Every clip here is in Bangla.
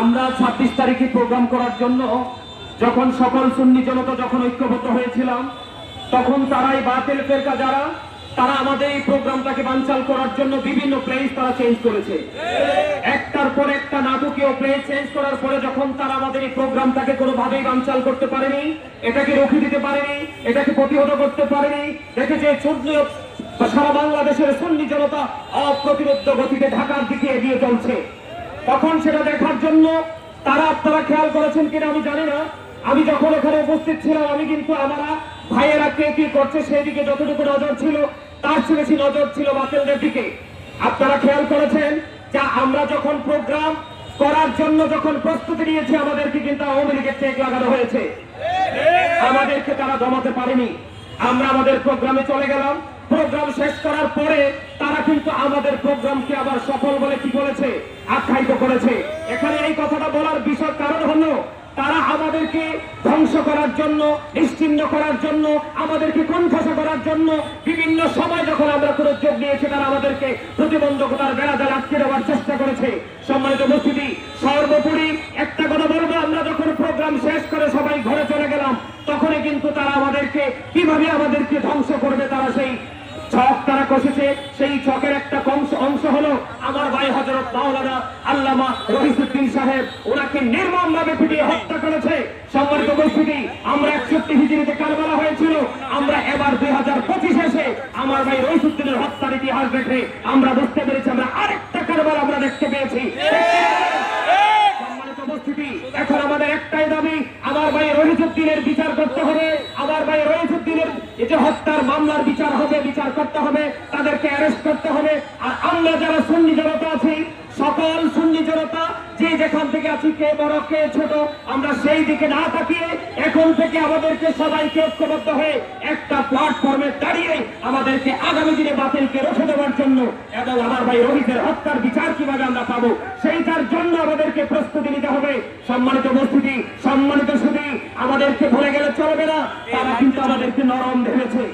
আমরা ছাব্বিশ তারিখে প্রোগ্রাম করার জন্য যখন সকল সুন্নি জনতা যখন ঐক্যবদ্ধ হয়েছিলাম, তখন তারাই বাতিল ফেরকা যারা, তারা আমাদের এই প্রোগ্রামটাকে বানচাল করার জন্য বিভিন্ন প্লেস তারা চেঞ্জ করেছে। একটার পর একটা নাটকীয় প্লেস চেঞ্জ করার পরে যখন তারা আমাদের এই প্রোগ্রামটাকে কোনোভাবেই বানচাল করতে পারেনি, এটাকে রুখে দিতে পারেনি, এটাকে প্রতিহত করতে পারেনি, দেখেছে ছোট সারা বাংলাদেশের সুন্নি জনতা অপ্রতিরোধ গতিতে ঢাকার দিকে এগিয়ে চলছে। তখন সেটা দেখার জন্য তারা, আপনারা খেয়াল করেছেন কিনা আমি জানি না। আমি যখন এখানে উপস্থিত ছিলাম, আমি কিন্তু আমরা ভাইয়েরা কে কি করছে সেদিকে যতটুকু নজর ছিল, তার চেয়ে বেশি নজর ছিল বাতিলদের দিকে। আপনারা খেয়াল করেছেন যা আমরা যখন প্রোগ্রাম করার জন্য যখন প্রস্তুতি নিয়েছে, আমাদেরকে কিন্তু আওয়ামী লীগের চেক লাগানো হয়েছে। আমাদেরকে তারা জমাতে পারেনি। আমরা আমাদের প্রোগ্রামে চলে গেলাম। প্রোগ্রাম শেষ করার পরে তারা কিন্তু আমাদের প্রোগ্রামকে আবার সফল বলে কি বলেছে? আখ্যায়িত করেছে। এখানে এই কথাটা বলার বিষয় কারণ হলো তারা আমাদেরকে ধ্বংস করার জন্য, নিশ্চিন্ন করার জন্য, আমাদেরকে কণ্ঠাসা করার জন্য বিভিন্ন সময় যখন আমরা কোনো যোগ দিয়েছি তারা আমাদেরকে প্রতিবন্ধকতার বেড়া জাল আটকে দেওয়ার চেষ্টা করেছে। সম্মানিত উপস্থিতি, সর্বোপরি একটা কথা বলব, আমরা যখন প্রোগ্রাম শেষ করে সবাই ঘরে চলে গেলাম, তখনই কিন্তু তারা আমাদেরকে কীভাবে আমাদেরকে ধ্বংস করবে তারা সেই চক তারা কষেছে। সেই চকের একটা অংশ হলো আমার ভাই হজরত মাওলানা আল্লামা সাহেব ওনাকে নির্মম ভাবে পিটিয়ে হত্যা করেছে। সম্মানিত উপস্থিতি, আমরা একষট্টি হিজড়িতে কারবালা হয়েছিল। আমরা এবার দুই হাজার পঁচিশে এসে আমার ভাই রহিসুদ্দিনের হত্যার ইতিহাস দেখে আমরা বুঝতে পেরেছি, আমরা আরেকটা কারবালা আমরা দেখতে পেয়েছি। এখন আমাদের একটাই দাবি, আমার ভাই রহিসুদ্দিনের বিচার করতে হবে। আমার ভাই রহিসুদ্দিনের এই যে হত্যার মামলার বিচার হবে, বিচার করতে হবে, তাদেরকে অ্যারেস্ট করতে হবে। আর আমরা যারা সুন্নি জনতা আছি সকল সুন্নি জনতা, যে যেখান থেকে আছি, কে বড়, কে ছোট, আমরা সেই দিকে না তাকিয়ে এখন থেকে আমাদেরকে সবাইকে ঐক্যবদ্ধ হয়ে একটা প্ল্যাটফর্মে দাঁড়িয়ে আমাদেরকে আগামী দিনে বাতিলকে রুখে দেওয়ার জন্য এবং আমার ভাই রোহিতের হত্যার বিচার কীভাবে আমরা পাবো, সেইটার জন্য আমাদেরকে প্রস্তুতি নিতে হবে। সম্মানিত উপস্থিতি, সম্মানিত সুদী আমাদেরকে ভুলে গেলে চলবে না, তারা কিন্তু আমাদেরকে নরম ভেবেছে।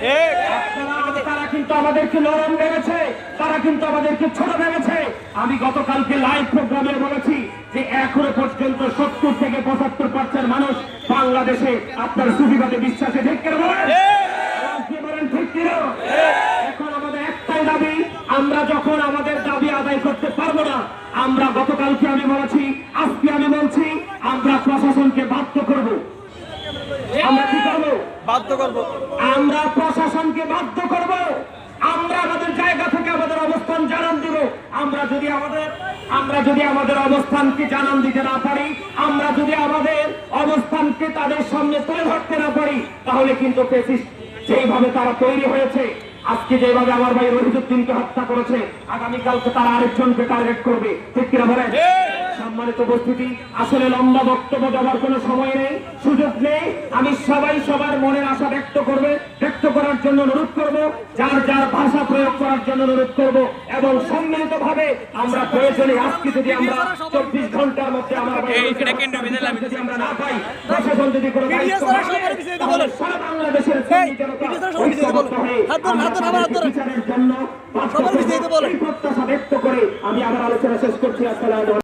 তারা কিন্তু আমাদেরকে নরম ভেবেছে তারা কিন্তু আমাদেরকে ছোট ভেবেছে আমি গতকালকে লাইভ প্রোগ্রামে বলেছি যে এখনও পর্যন্ত সত্তর থেকে পঁচাত্তর পার্সেন্ট মানুষ বাংলাদেশে আপনার সুবিবাদে বিশ্বাসে ঠিক বলেন। বলেন ঠিক কিনা? এখন আমাদের একটাই দাবি আমরা যখন আমাদের দাবি আদায় করতে পারব না আমরা গতকালকে আমি বলেছি আজকে আমি বলছি আমরা প্রশাসনকে বাধ্য করব আমরা কি করব বাধ্য করব। আমরা প্রশাসনকে বাধ্য করব। আমরা আমাদের জায়গা থেকে আমাদের অবস্থান জানান দিব। আমরা যদি আমাদের আমরা যদি আমাদের অবস্থানকে জানান দিতে না পারি আমরা যদি আমাদের অবস্থানকে তাদের সামনে তুলে ধরতে না পারি তাহলে কিন্তু পেসিস যেইভাবে তারা তৈরি হয়েছে আজকে যেভাবে আমার ভাই রহিদুদ্দিনকে হত্যা করেছে আগামীকালকে তারা আরেকজনকে টার্গেট করবে। ঠিক কিনা বলেন? সম্মানিত উপস্থিতি আসলে লম্বা বক্তব্য দেওয়ার কোনো সময় নেই সুযোগ নেই। আমি সবাই সবার মনের আশা ব্যক্ত করবে ব্যক্ত করার জন্য অনুরোধ করব যার যার ভাষা প্রয়োগ করার জন্য অনুরোধ করব এবং সম্মিলিত ভাবে আমরা প্রয়োজনে আজকে যদি আমরা চব্বিশ ঘণ্টার মধ্যে আমার যদি আমরা না পাই প্রশাসন যদি কোনো। সারা বাংলাদেশের বিচারের জন্য প্রত্যাশা ব্যক্ত করে আমি আমার আলোচনা শেষ করছি। আসসালামু আলাইকুম।